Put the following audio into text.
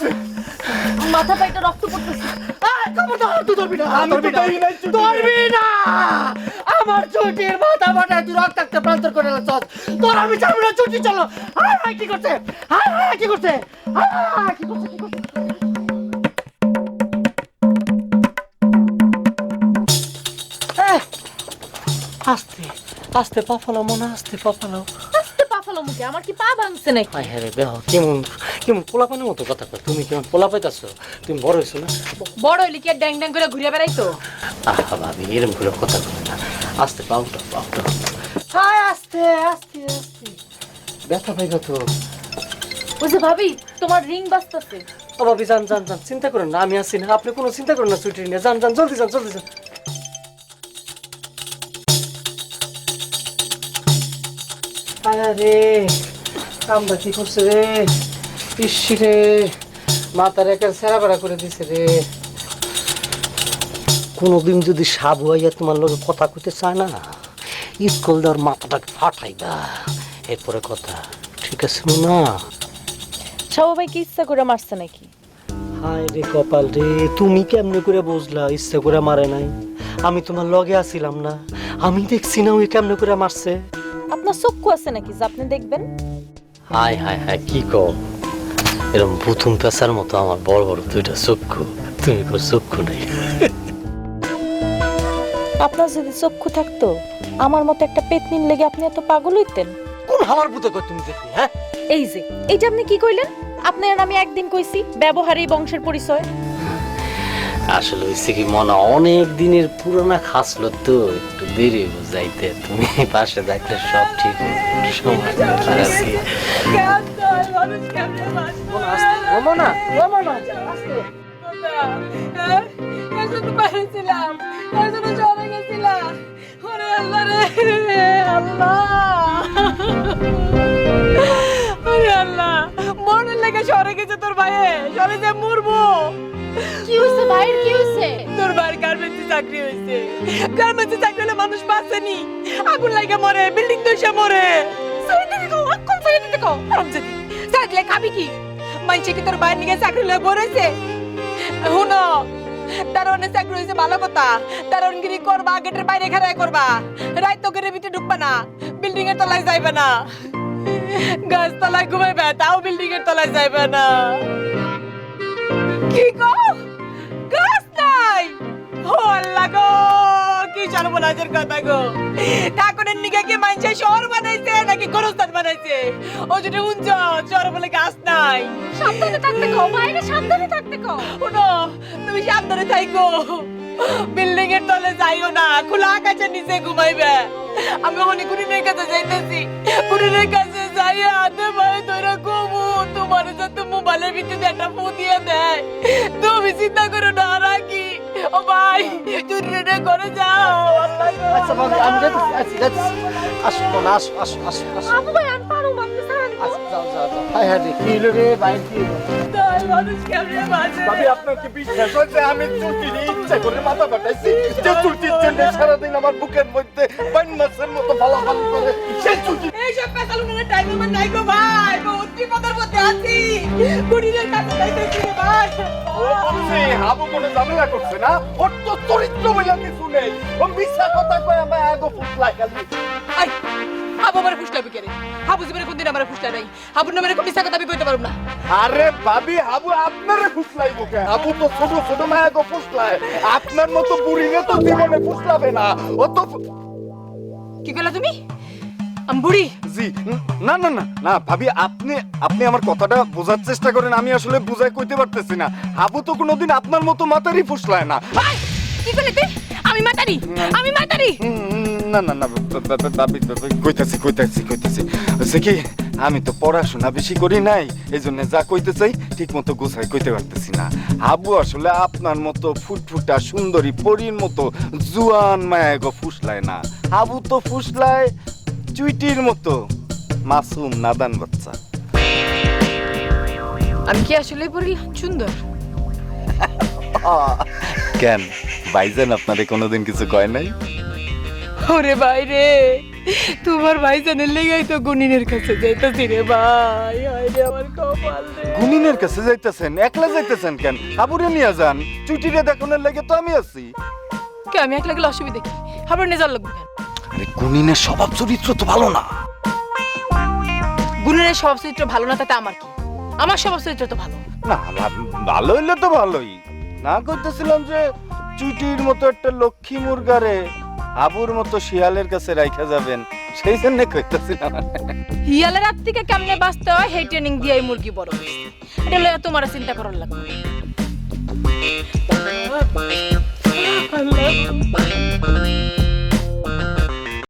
হয়েছে মাথা পাইটা রক্ত পড়তেছে। আয়, খবরদার, তুই ধরবি না, আমি তো ধরবি না। ধরি নাই চুটিরে। ধরবি না! আমার ছুটির মাথা ফাটায় তুই রক্তাক্ত প্রান্তর করে লাগছস তোর আমি ছাড়বো না ছুটি চলো। হায় হায় কি করছে? হায় হায় কি করছে? হায় হায় কি করছে কি করছে? আস্তে আস্তে পা ফেলাও মনে আস্তে পা ফেলাও মুখে আমার কি পা ভাঙছে নাকি? আয় হ্যাঁ রে বেহ কেমন কেমন পোলাপানের মতো কথা কয়? তুমি কেমন পোলা পাইতাছো? তুমি বড় হয়েছো না? বড় হইলে কি আর ড্যাং ড্যাং করে ঘুরে বেড়াইতো? আহা ভাবি এরম করে কথা বলে না। আস্তে পাউটা পাউটা হায় আস্তে আস্তে আস্তে। ব্যথা পাইবা তো। যে ভাবি তোমার রিং বাজতেছে। ও ভাবি যান যান যান চিন্তা করেন না আমি আছি না। আপনি কোনো চিন্তা করেন না ছুটি নিয়ে। যান যান জলদি যান জলদি যান। আরে কামটা কি করছে রে? ইসি রে মাথার একের সেরা বেড়া করে দিছে রে। কোনোদিন যদি সাবু হইয়া তোমার লোকে কথা কইতে চায় না স্কুল দেওয়ার মাথাটাকে ফাটাইবা। এরপরে কথা ঠিক আছে না সবাই কি ইচ্ছা করে মারছে নাকি? হায় রে কপাল রে তুমি কেমনে করে বুঝলা ইচ্ছা করে মারে নাই? আমি তোমার লগে আছিলাম না আমি দেখছি না ওই কেমনে করে মারছে। আপনার চক্ষু আছে নাকি? যে আপনি দেখবেন। হায় হায় হায় কি কম এরকম ভুতুম পেশার মতো আমার বড় বড় দুইটা চক্ষু তুমি কো চক্ষু নেই। আপনার যদি চক্ষু থাকতো আমার মতো একটা পেতনিন লেগে আপনি এত পাগল হইতেন। কোন হামার পুতে কই তুমি দেখি হ্যাঁ? এই যে এইটা আপনি কি কইলেন? আপনার আমি একদিন কইছি ব্যবহারেই বংশের পরিচয়। আসলে হয়েছে কি মনে অনেক দিনের পুরোনা খাসলো তো একটু দেরি বুঝাইতে তুমি পাশে থাকলে সব ঠিক। সময় বলো না শহরে গেছে তোর ভাইয়ে শহরে যে মরবো। ভাইয়ের কি তোর ভাইয়ের গার্মেন্টসে চাকরি হয়েছে। গার্মেন্টসে চাকরি হলে মানুষ বাঁচেনি। আগুন লাগে মরে বিল্ডিং দইসা মরে। কো আরাম যদি খাবি কি? মাইছে কি তোর ভাইয়ের নিগে চাকরি লয়ে বরেছে হুনো দারোয়ানের চাকরি হয়েছে ভালো কথা। দারোয়ানগিরি করবা গেটের বাইরে খেলায় করবা। রাত তো গেটের ভিতরে ঢুকবা না। বিল্ডিং এর তলায় যাইবে না। গাছ তলায় ঘুমাইবে তাও বিল্ডিং এর তলায় যাইবে না। কি গো সর্বনাশের কথা গো। ঠাকুরের নিকে কি মানুষের শহর বানাইছে নাকি গোরস্থান বানাইছে? ও যদি উঞ্চ শহর বলে গাছ নাই। সাবধানে থাকতে কও ভাইরে সাবধানে থাকতে কও। শুনো তুমি সাবধানে থাইকো। বিল্ডিং এর তলে যাইও না খোলা আকাশের নিচে ঘুমাইবে। আমি অনেক কুড়িনের কাছে যাইতেছি। কুড়িনের কাছে যাই হাতে ভাই ধরে ঘুমু তোমার সাথে মোবাইলের ভিতরে একটা ফোন দিয়ে দেয়। তুমি চিন্তা করো না রাখি ও ভাই চুরিনে করে যাও। আচ্ছা ভাবি আমি যাইতেছি আচ্ছা যাইতেছি। আসো না আসো আসো আসো আসো। আবু ভাই আমি পারো সারান আচ্ছা যাও যাও যাও। কি হলো রে ভাই কি হলো তাই মানুষ কেমনে বাঁচে? ভাবি আপনার কি বিশ্বাস হচ্ছে আমি চুটি ইচ্ছা করে মাথা ফাটাইছি। যে চুটির জন্য সারাদিন আমার বুকের মধ্যে মাছের মতো ফালাফালি করে সেই এইসব পেশালুনের টাইম আমার নাই গো ভাই বিপদের মধ্যে আছি। কুড়িনের কাছে যাইতেছি রে ভাই। ও বলছে হাবু কোনো ঝামেলা করছে না? ওর তো চরিত্র বলে কিছু নেই। ও মিথ্যা কথা কয় আমার আগো ফুসলা খালি আই হাবু আমার ফুসলাবি কে হাবু জীবনে কোনদিন আমার ফুসলা নাই। হাবুর নামে এরকম মিথ্যা কথা আমি কইতে পারব না। আরে ভাবি হাবু আপনারে ফুসলাইবো কে? হাবু তো ছোট ছোট মায়া গো ফুসলায়। আপনার মতো বুড়িরে তো জীবনে ফুসলাবে না। ও তো কি কইলা তুমি? আমি বুড়ি জি না না না না ভাবি আপনি আপনি আমার কথাটা বোঝার চেষ্টা করেন আমি আসলে বুঝাই কইতে পারতেছি না। হাবু তো কোনোদিন আপনার মতো মাতারি ফুসলায় না। কি কইলে তুই? আমি মাতারি আমি মাতারি। না না না ভাবি কইতাছি কইতাছি কইতাছি। হচ্ছে কি আমি তো পড়াশোনা বেশি করি নাই এই জন্য যা কইতে চাই ঠিক মতো গোছাই কইতে পারতেছি না। হাবু আসলে আপনার মতো ফুটফুটা সুন্দরী পরীর মতো জুয়ান মায়া গো ফুসলায় না। হাবু তো ফুসলায় চুইটির মতো। মাসুম নাদান বাচ্চা। আমি কি আসলে বুড়ি সুন্দর? কেন? ভাইজান আপনারে কোনোদিন কিছু কয় নাই? ওরে ভাই রে তোমার ভাই জানের লেগাই তো গুনিনের কাছে যাইতাছি রে ভাই। হায় রে আমার কপাল রে। গুনিনের কাছে যাইতেছেন? একলা যাইতেছেন কেন? আবুরে নিয়ে যান। চুটিরে দেখানোর লাগে তো আমি আছি। কে আমি একলা গেলে অসুবিধা কি? হাবার নিজের লাগবে কেন? আরে গুনিনের স্বভাব চরিত্র তো ভালো না। গুনিনের স্বভাব চরিত্র ভালো না তাতে আমার কি? আমার স্বভাব চরিত্র তো ভালো। না ভালো হইলে তো ভালোই। না করতেছিলাম যে চুটির মতো একটা লক্ষ্মী মুরগারে আবুর মতো শিয়ালের কাছে রাইখা যাবেন সেই জন্য কইতেছিলাম। হিয়ালের রাত থেকে কেমনে বাঁচতে হয় সেই ট্রেনিং দিয়ে মুরগি বড় হয়েছে। এটা লইয়া তোমার চিন্তা করার লাগবে